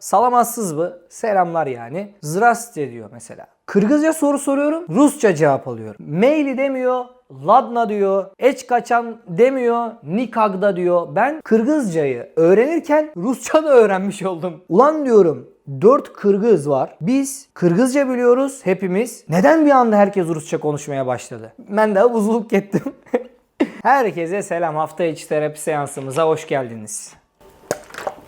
Salamazsız mı? Selamlar yani. Zdraste diyor mesela. Kırgızca soru soruyorum. Rusça cevap alıyorum. Maili demiyor. Ladna diyor. Eç kaçan demiyor. Nikagda diyor. Ben Kırgızcayı öğrenirken Rusça da öğrenmiş oldum. Ulan diyorum 4 Kırgız var. Biz Kırgızca biliyoruz hepimiz. Neden bir anda herkes Rusça konuşmaya başladı? Ben de buzluk ettim. Herkese selam. Hafta içi terapi seansımıza hoş geldiniz.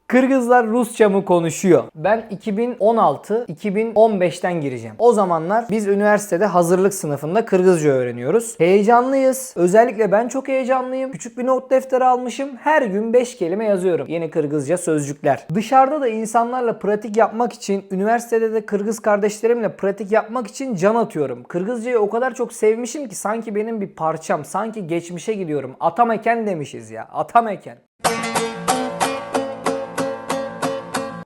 Kırgızlar Rusça mı konuşuyor? Ben 2016-2015'ten gireceğim. O zamanlar biz üniversitede hazırlık sınıfında Kırgızca öğreniyoruz. Heyecanlıyız. Özellikle ben çok heyecanlıyım. Küçük bir not defteri almışım. Her gün 5 kelime yazıyorum. Yeni Kırgızca sözcükler. Dışarıda da insanlarla pratik yapmak için, üniversitede de Kırgız kardeşlerimle pratik yapmak için can atıyorum. Kırgızcayı o kadar çok sevmişim ki sanki benim bir parçam. Sanki geçmişe gidiyorum. Atameken demişiz ya. Atameken.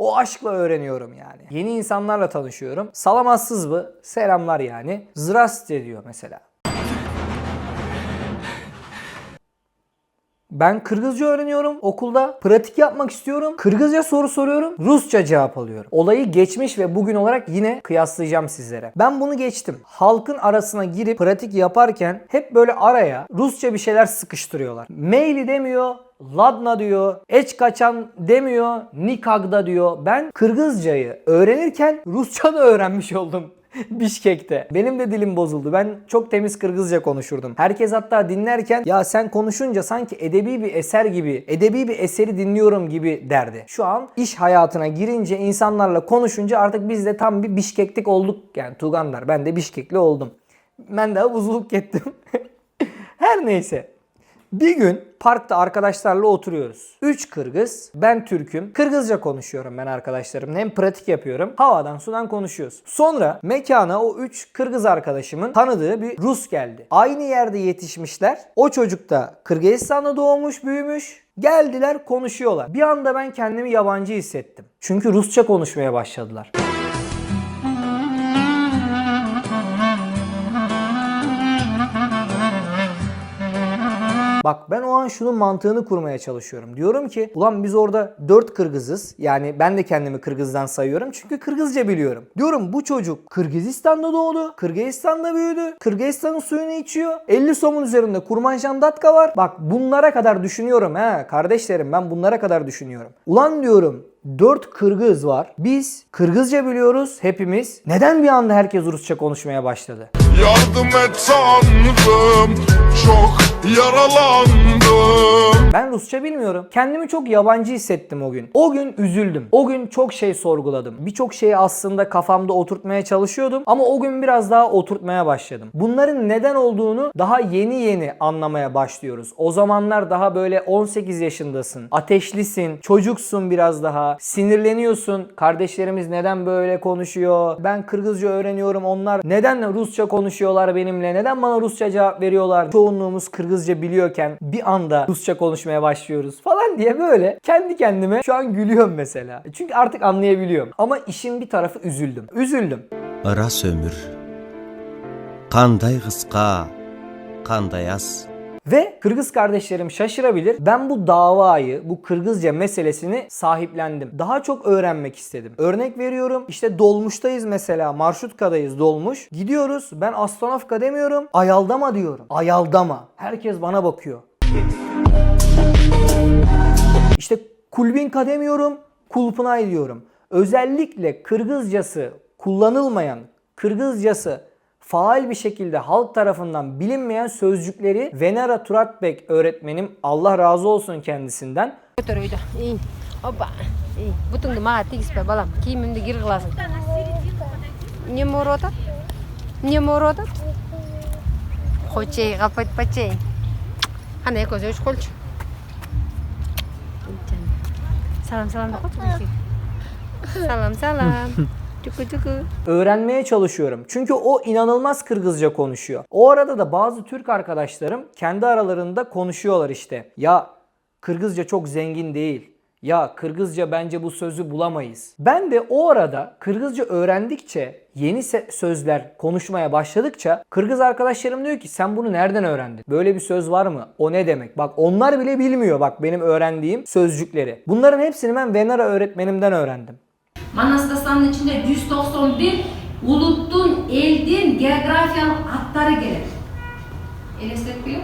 O aşkla öğreniyorum yani. Yeni insanlarla tanışıyorum. Salamazsız mı? Selamlar yani. Zdraste diyor mesela. Ben Kırgızca öğreniyorum okulda. Pratik yapmak istiyorum. Kırgızca soru soruyorum. Rusça cevap alıyorum. Olayı geçmiş ve bugün olarak yine kıyaslayacağım sizlere. Ben bunu geçtim. Halkın arasına girip pratik yaparken hep böyle araya Rusça bir şeyler sıkıştırıyorlar. Maili demiyor, Ladna diyor, eç kaçan demiyor, Nikagda diyor. Ben Kırgızcayı öğrenirken Rusça da öğrenmiş oldum. Bişkek'te. Benim de dilim bozuldu. Ben çok temiz Kırgızca konuşurdum. Herkes hatta dinlerken ya sen konuşunca sanki edebi bir eser gibi, edebi bir eseri dinliyorum gibi derdi. Şu an iş hayatına girince insanlarla konuşunca artık biz de tam bir Bişkeklik olduk. Yani Tuganlar ben de Bişkekli oldum. Ben de buzluk ettim. Her neyse. Bir gün parkta arkadaşlarla oturuyoruz. 3 Kırgız, ben Türk'üm. Kırgızca konuşuyorum ben arkadaşlarımla. Hem pratik yapıyorum. Havadan sudan konuşuyoruz. Sonra mekana o 3 Kırgız arkadaşımın tanıdığı bir Rus geldi. Aynı yerde yetişmişler. O çocuk da Kırgızistan'da doğmuş, büyümüş. Geldiler konuşuyorlar. Bir anda ben kendimi yabancı hissettim. Çünkü Rusça konuşmaya başladılar. Bak ben o an şunun mantığını kurmaya çalışıyorum. Diyorum ki ulan biz orada 4 Kırgızız. Yani ben de kendimi Kırgız'dan sayıyorum çünkü Kırgızca biliyorum. Diyorum bu çocuk Kırgızistan'da doğdu. Kırgızistan'da büyüdü. Kırgızistan'ın suyunu içiyor. 50 somun üzerinde kurmanjan datka var. Bak bunlara kadar düşünüyorum he kardeşlerim ben bunlara kadar düşünüyorum. Ulan diyorum 4 Kırgız var. Biz Kırgızca biliyoruz hepimiz. Neden bir anda herkes Rusça konuşmaya başladı? Yardım et Tanrım Çok yaralandım Ben Rusça bilmiyorum. Kendimi çok yabancı hissettim o gün. O gün üzüldüm. O gün çok şey sorguladım. Birçok şeyi aslında kafamda oturtmaya çalışıyordum ama o gün biraz daha oturtmaya başladım. Bunların neden olduğunu daha yeni yeni anlamaya başlıyoruz. O zamanlar daha böyle 18 yaşındasın. Ateşlisin, çocuksun biraz daha. Sinirleniyorsun. Kardeşlerimiz neden böyle konuşuyor? Ben Kırgızca öğreniyorum. Onlar neden Rusça konuşuyorlar benimle? Neden bana Rusça cevap veriyorlar? Çoğunluğumuz Kırgızca biliyorken bir anda Rusça konuşmaya başlıyoruz falan diye böyle kendi kendime şu an gülüyorum mesela. Çünkü artık anlayabiliyorum. Ama işin bir tarafı üzüldüm. Üzüldüm. Ras ömür Qanday qisqa, qanday az Ve Kırgız kardeşlerim şaşırabilir. Ben bu davayı, bu Kırgızca meselesini sahiplendim. Daha çok öğrenmek istedim. Örnek veriyorum. İşte dolmuştayız mesela. Marşutka'dayız dolmuş. Gidiyoruz. Ben Astanovka demiyorum. Ayaldama diyorum. Ayaldama. Herkes bana bakıyor. İşte Kulbinka demiyorum. Kulpınay diyorum. Özellikle Kırgızcası kullanılmayan, Kırgızcası faal bir şekilde halk tarafından bilinmeyen sözcükleri Venera Turatbek öğretmenim Allah razı olsun kendisinden. İyi. Oba. İyi. Bütün ma tiks be balam. Kimimde gir klasın. Ne morota? Ne morota? Hoçey, kapat paçey. Hani salam salam Salam salam. Cuku cuku. Öğrenmeye çalışıyorum. Çünkü o inanılmaz Kırgızca konuşuyor. O arada da bazı Türk arkadaşlarım kendi aralarında konuşuyorlar işte. Ya Kırgızca çok zengin değil. Ya Kırgızca bence bu sözü bulamayız. Ben de o arada Kırgızca öğrendikçe, yeni sözler konuşmaya başladıkça Kırgız arkadaşlarım diyor ki sen bunu nereden öğrendin? Böyle bir söz var mı? O ne demek? Bak onlar bile bilmiyor bak benim öğrendiğim sözcükleri. Bunların hepsini ben Venara öğretmenimden öğrendim. Manastasanın içinde 191 uluttun, eldin geografiyalык аттары келет. Елестетіп қойып.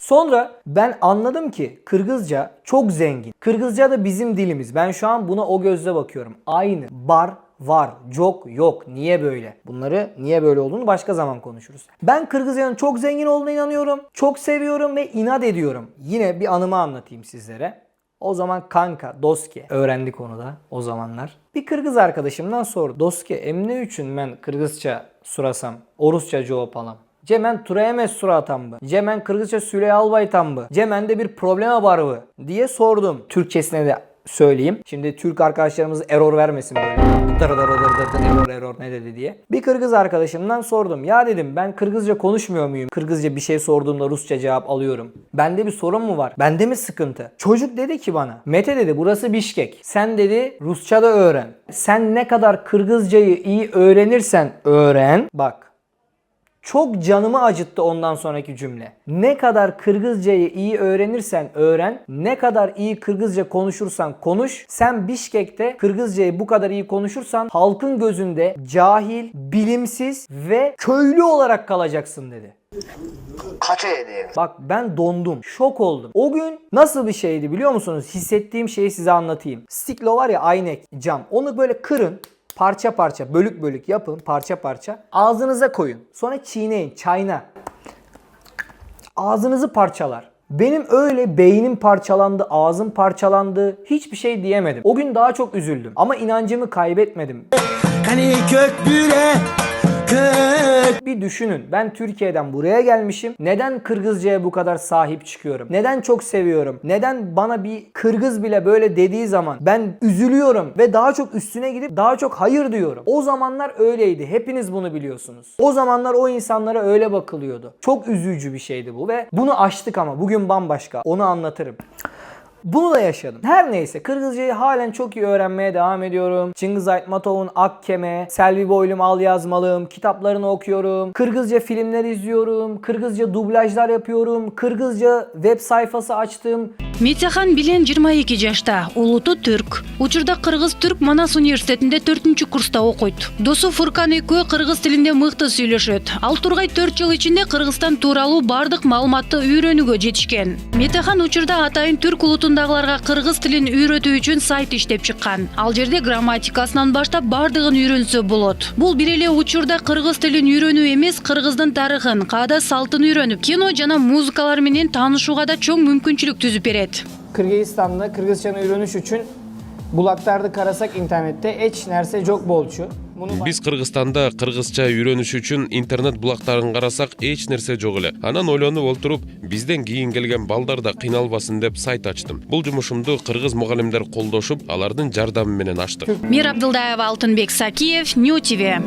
Sonra ben anladım ki Kırgızca çok zengin. Kırgızca da bizim dilimiz. Ben şu an buna o gözle bakıyorum. Aynı. Bar, var, çok, yok. Niye böyle? Bunları niye böyle olduğunu başka zaman konuşuruz. Ben Kırgızca'nın çok zengin olduğuna inanıyorum. Çok seviyorum ve inat ediyorum. Yine bir anımı anlatayım sizlere. O zaman kanka, doske öğrendik onu da o zamanlar. Bir Kırgız arkadaşımdan sordu. Doske emne üçün ben Kırgızca surasam, Orusça cevap alam. Cemen Turayemez suratam mı? Cemen Kırgızca Süleyha Albaytam mı? Cemen'de bir probleme var mı? diye sordum. Türkçesine de söyleyeyim. Şimdi Türk arkadaşlarımız error vermesin böyle. Error error ne dedi diye. Bir Kırgız arkadaşımdan sordum. Ya dedim ben Kırgızca konuşmuyor muyum? Kırgızca bir şey sorduğumda Rusça cevap alıyorum. Bende bir sorun mu var? Bende mi sıkıntı? Çocuk dedi ki bana. Mete dedi burası Bişkek. Sen dedi Rusça da öğren. Sen ne kadar Kırgızcayı iyi öğrenirsen öğren. Bak çok canımı acıttı ondan sonraki cümle. Ne kadar Kırgızcayı iyi öğrenirsen öğren, ne kadar iyi Kırgızca konuşursan konuş, sen Bişkek'te Kırgızcayı bu kadar iyi konuşursan halkın gözünde cahil, bilimsiz ve köylü olarak kalacaksın dedi. Bak ben dondum. Şok oldum. O gün nasıl bir şeydi biliyor musunuz? Hissettiğim şeyi size anlatayım. Stiklo var ya aynek cam. Onu böyle kırın. Parça parça, bölük bölük yapın parça parça. Ağzınıza koyun. Sonra çiğneyin, çayna. Ağzınızı parçalar. Benim öyle beynim parçalandı, ağzım parçalandı. Hiçbir şey diyemedim. O gün daha çok üzüldüm. Ama inancımı kaybetmedim. Hani kök büre Bir düşünün. Ben Türkiye'den buraya gelmişim. Neden Kırgızcaya bu kadar sahip çıkıyorum? Neden çok seviyorum? Neden bana bir Kırgız bile böyle dediği zaman ben üzülüyorum ve daha çok üstüne gidip daha çok hayır diyorum. O zamanlar öyleydi. Hepiniz bunu biliyorsunuz. O zamanlar o insanlara öyle bakılıyordu. Çok üzücü bir şeydi bu ve bunu aştık ama bugün bambaşka. Onu anlatırım. Bunu da yaşadım. Her neyse Kırgızcayı halen çok iyi öğrenmeye devam ediyorum. Cengiz Aytmatov'un Akkeme, Selvi Boylum Al Yazmalım kitaplarını okuyorum. Kırgızca filmler izliyorum. Kırgızca dublajlar yapıyorum. Kırgızca web sayfası açtım. Метяхан Билен 22 жашта, улуты түрк. Учурда Кыргыз Түрк Манас университетинде 4 курста окуйт. Досу Фуркан экөө кыргыз тилинде мыкты сүйлөшөт. Ал Тургай 4 жыл ичинде Кыргызстан тууралуу бардык маалыматты үйрөнүүгө жетишкен. Метяхан учурда атайын түрк улутундагыларга кыргыз тилин үйрөтүү үчүн сайт иштеп чыккан. Ал жерде грамматикасынан баштап бардыгын үйрөнсө болот. Бул бир эле учурда кыргыз тилин үйрөнүү эмес, кыргыздын тарыхын, каада салтын үйрөнүп, кино жана музыкалар менен таанышууга да чоң мүмкүнчүлүк түзүп берет. Kırgızistan'da Kırgızcanı öğreniş için bulaktardı karasak internette eç nerse çok bolçu. Bunu биз кыргызстанда кыргызча үйрөнүш үчүн интернет булактарын карасак эч нерсе жок эле анан ойлонуп олтуруп бизден кийин келген балдар да кыйналбасын деп сайт ачтым бул жумушумду кыргыз мугалимдер колдошуп алардын жардамы менен аштык Мир Абдылдаева, Алтынбек Сакиев, Нью ТВ.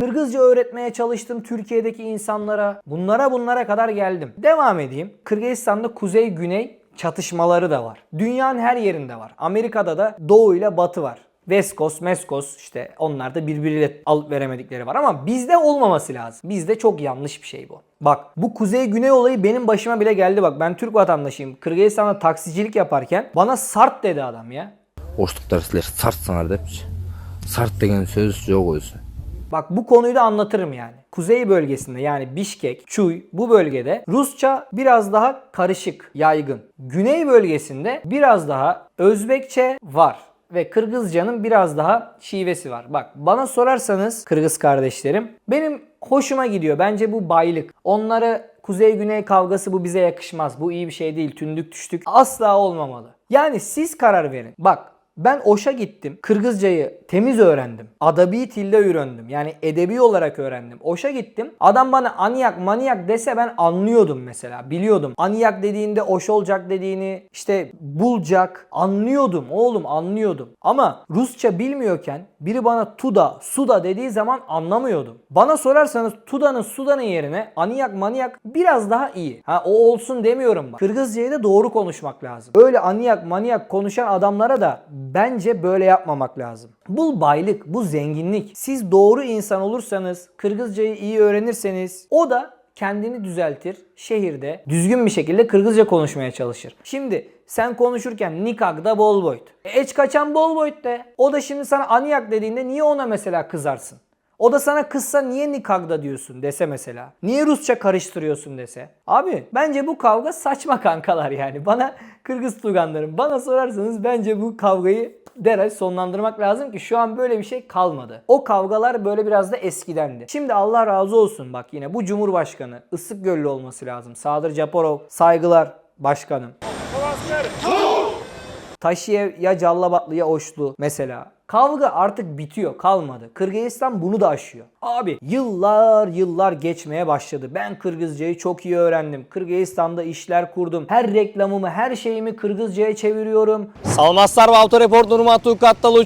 Kırgızca öğretmeye çalıştım Türkiye'deki insanlara. Bunlara bunlara kadar geldim. Devam edeyim. Kırgızistan'da kuzey güney çatışmaları da var. Dünyanın her yerinde var. Amerika'da da doğu ile batı var. West Coast, West Coast işte onlar da birbiriyle alıp veremedikleri var ama bizde olmaması lazım. Bizde çok yanlış bir şey bu. Bak bu kuzey-güney olayı benim başıma bile geldi bak. Ben Türk vatandaşıyım. Kırgızistan'da taksicilik yaparken bana sart dedi adam ya. Oşluklar sizler sart sanır demiş. Sart degen söz yok olsun. Bak bu konuyu da anlatırım yani. Kuzey bölgesinde yani Bişkek, Çuy bu bölgede Rusça biraz daha karışık, yaygın. Güney bölgesinde biraz daha Özbekçe var ve Kırgızcanın biraz daha şivesi var. Bak bana sorarsanız Kırgız kardeşlerim benim hoşuma gidiyor. Bence bu baylık. Onları kuzey güney kavgası bu bize yakışmaz. Bu iyi bir şey değil. Tündük düştük. Asla olmamalı. Yani siz karar verin. Bak ben Oş'a gittim. Kırgızcayı temiz öğrendim. Adabi tilde öğrendim. Yani edebi olarak öğrendim. Oş'a gittim. Adam bana aniyak maniyak dese ben anlıyordum mesela. Biliyordum. Aniyak dediğinde oş olacak dediğini işte bulacak. Anlıyordum oğlum anlıyordum. Ama Rusça bilmiyorken biri bana tuda, suda dediği zaman anlamıyordum. Bana sorarsanız tudanın sudanın yerine aniyak maniyak biraz daha iyi. Ha o olsun demiyorum bak. Kırgızcayı da doğru konuşmak lazım. Böyle aniyak maniyak konuşan adamlara da bence böyle yapmamak lazım. Bu baylık, bu zenginlik. Siz doğru insan olursanız, Kırgızcayı iyi öğrenirseniz o da kendini düzeltir. Şehirde düzgün bir şekilde Kırgızca konuşmaya çalışır. Şimdi sen konuşurken Nikag'da bol boyut. Eç kaçan bol boyut de. O da şimdi sana aniyak dediğinde niye ona mesela kızarsın? O da sana kızsa niye Nikag'da diyorsun dese mesela. Niye Rusça karıştırıyorsun dese. Abi bence bu kavga saçma kankalar yani. Bana Kırgız tuganlarım bana sorarsanız bence bu kavgayı derhal sonlandırmak lazım ki şu an böyle bir şey kalmadı. O kavgalar böyle biraz da eskidendi. Şimdi Allah razı olsun bak yine bu Cumhurbaşkanı ısık göllü olması lazım. Sadır Japarov saygılar başkanım. Taşiyev ya Callabatlı ya Oşlu mesela. Kavga artık bitiyor kalmadı. Kırgızistan bunu da aşıyor. Abi yıllar yıllar geçmeye başladı. Ben Kırgızcayı çok iyi öğrendim. Kırgızistan'da işler kurdum. Her reklamımı her şeyimi Kırgızcaya çeviriyorum. Salmazlar ve Autoreport Nurmatu Kattalı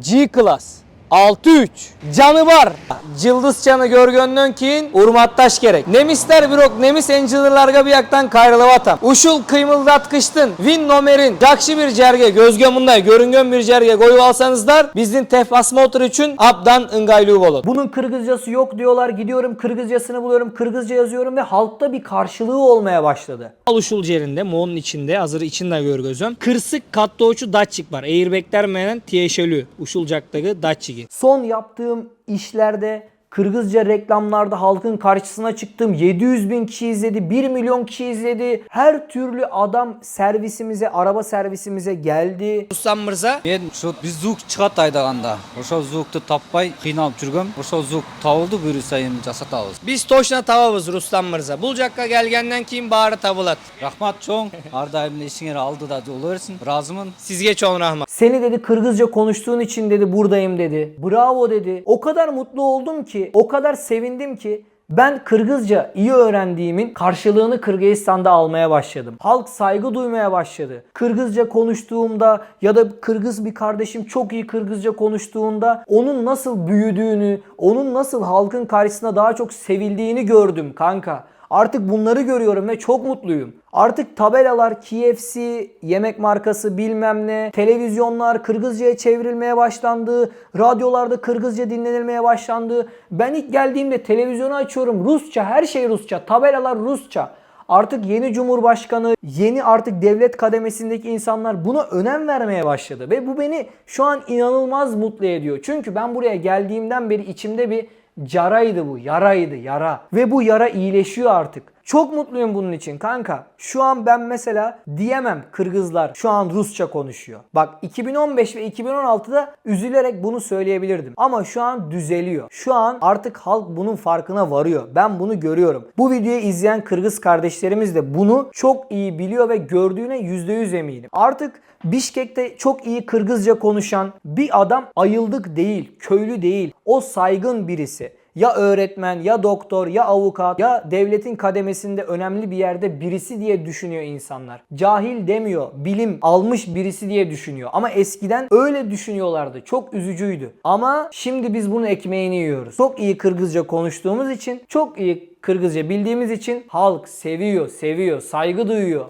G-Class. 6-3. Canı var. Cıldız çanı görgöndön kiyin urmattaş gerek. Nemisler birok nemis encilirlarga bir yaktan kayrılı vatam. Uşul kıymıldatkıştın. Win nomerin. Jakşı bir cerge gözgön bunday görüngön bir cerge koyu alsanızlar bizim tefas motor için abdan ıngaylı olur. Bunun Kırgızcası yok diyorlar. Gidiyorum Kırgızcasını buluyorum. Kırgızca yazıyorum ve halkta bir karşılığı olmaya başladı. Aluşul yerinde, Mo'nun içinde, hazır içinde görgözüm. Kırsık kattoğuçu datçik var. Airbag'ler menen tiyeşelü. Uşulcaktaki datçiki. Son yaptığım işlerde Kırgızca reklamlarda halkın karşısına çıktım. 700 bin kişi izledi, 1 milyon kişi izledi. Her türlü adam servisimize, araba servisimize geldi. Ruslan Mırza мен ушу биз звук чыгат айдаганда ошол звукту таппай кыйналып жүргөм ошол звук табылды буюруу сайын жасатабыз Biz toşna tavabız Ruslan Mırza. Bulcakka gelgenden kim bağrı tabulat. рахмат чоң ар дайым эле ишиңер алдыда жоло берсин ыраазымын Sizge çoğun rahmat. Seni dedi Kırgızca konuştuğun için dedi buradayım dedi. Bravo dedi. O kadar mutlu oldum ki, o kadar sevindim ki ben Kırgızca iyi öğrendiğimin karşılığını Kırgızistan'da almaya başladım. Halk saygı duymaya başladı. Kırgızca konuştuğumda ya da Kırgız bir kardeşim çok iyi Kırgızca konuştuğunda onun nasıl büyüdüğünü, onun nasıl halkın karşısında daha çok sevildiğini gördüm kanka. Artık bunları görüyorum ve çok mutluyum. Artık tabelalar KFC, yemek markası bilmem ne, televizyonlar Kırgızca'ya çevrilmeye başlandı, radyolarda Kırgızca dinlenilmeye başlandı. Ben ilk geldiğimde televizyonu açıyorum Rusça, her şey Rusça, tabelalar Rusça. Artık yeni cumhurbaşkanı, yeni artık devlet kademesindeki insanlar buna önem vermeye başladı. Ve bu beni şu an inanılmaz mutlu ediyor. Çünkü ben buraya geldiğimden beri içimde bir caraydı bu, yaraydı, yara. Ve bu yara iyileşiyor artık. Çok mutluyum bunun için kanka. Şu an ben mesela diyemem Kırgızlar şu an Rusça konuşuyor. Bak 2015 ve 2016'da üzülerek bunu söyleyebilirdim. Ama şu an düzeliyor. Şu an artık halk bunun farkına varıyor. Ben bunu görüyorum. Bu videoyu izleyen Kırgız kardeşlerimiz de bunu çok iyi biliyor ve gördüğüne %100 eminim. Artık Bişkek'te çok iyi Kırgızca konuşan bir adam ayıldık değil, köylü değil. O saygın birisi ya öğretmen, ya doktor, ya avukat, ya devletin kademesinde önemli bir yerde birisi diye düşünüyor insanlar. Cahil demiyor, bilim almış birisi diye düşünüyor. Ama eskiden öyle düşünüyorlardı. Çok üzücüydü. Ama şimdi biz bunun ekmeğini yiyoruz. Çok iyi Kırgızca konuştuğumuz için, çok iyi Kırgızca bildiğimiz için halk seviyor, seviyor, saygı duyuyor.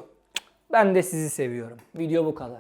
Ben de sizi seviyorum. Video bu kadar.